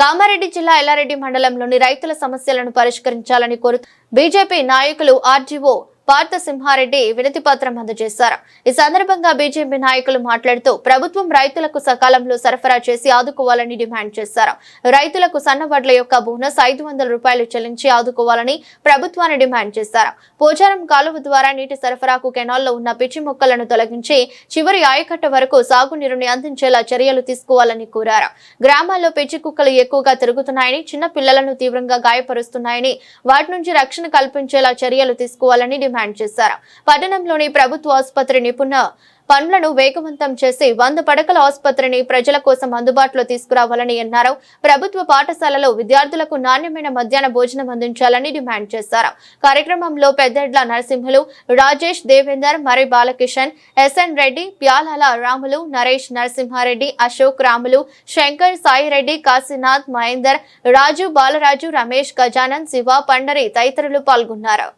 కామారెడ్డి జిల్లా ఎల్లారెడ్డి మండలంలోని రైతుల సమస్యలను పరిష్కరించాలని కోరుతూ బీజేపీ నాయకులు ఆర్జీఓ పార్థ సింహారెడ్డి వినతి పత్రం అందజేశారు. ఈ సందర్భంగా బీజేపీ నాయకులు మాట్లాడుతూ ప్రభుత్వం రైతులకు సకాలంలో సరఫరా చేసి ఆదుకోవాలని డిమాండ్ చేశారు. రైతులకు సన్నవడ్ల యొక్క బోనస్ ఐదు వందల రూపాయలు చెల్లించి ఆదుకోవాలని ప్రభుత్వాన్ని డిమాండ్ చేశారు. పోచారం కాలువ ద్వారా నీటి సరఫరాకు కెనాల్లో ఉన్న పిచ్చి మొక్కలను తొలగించి చివరి ఆయకట్ట వరకు సాగునీరుని అందించేలా చర్యలు తీసుకోవాలని కోరారు. గ్రామాల్లో పిచ్చి కుక్కలు ఎక్కువగా తిరుగుతున్నాయని చిన్న పిల్లలను తీవ్రంగా గాయపరుస్తున్నాయని వాటి నుంచి రక్షణ కల్పించేలా చర్యలు తీసుకోవాలని డిమాండ్ డిమాండ్ చేశారు. పట్టణంలోని ప్రభుత్వ ఆసుపత్రి నిపుణ పనులను వేగవంతం చేసి వంద పడకల ఆసుపత్రిని ప్రజల కోసం అందుబాటులో తీసుకురావాలని అన్నారు. ప్రభుత్వ పాఠశాలలో విద్యార్థులకు నాణ్యమైన మధ్యాహ్న భోజనం అందించాలని డిమాండ్ చేశారు. కార్యక్రమంలో పెద్దెడ్ల నరసింహులు రాజేష్ దేవేందర్ మరి బాలకిషన్ ఎస్ఎన్ రెడ్డి ప్యాలాల రాములు నరేష్ నరసింహారెడ్డి అశోక్ రాములు శంకర్ సాయిరెడ్డి కాశీనాథ్ మహేందర్ రాజు బాలరాజు రమేష్ గజానన్ శివ పండరి తదితరులు పాల్గొన్నారు.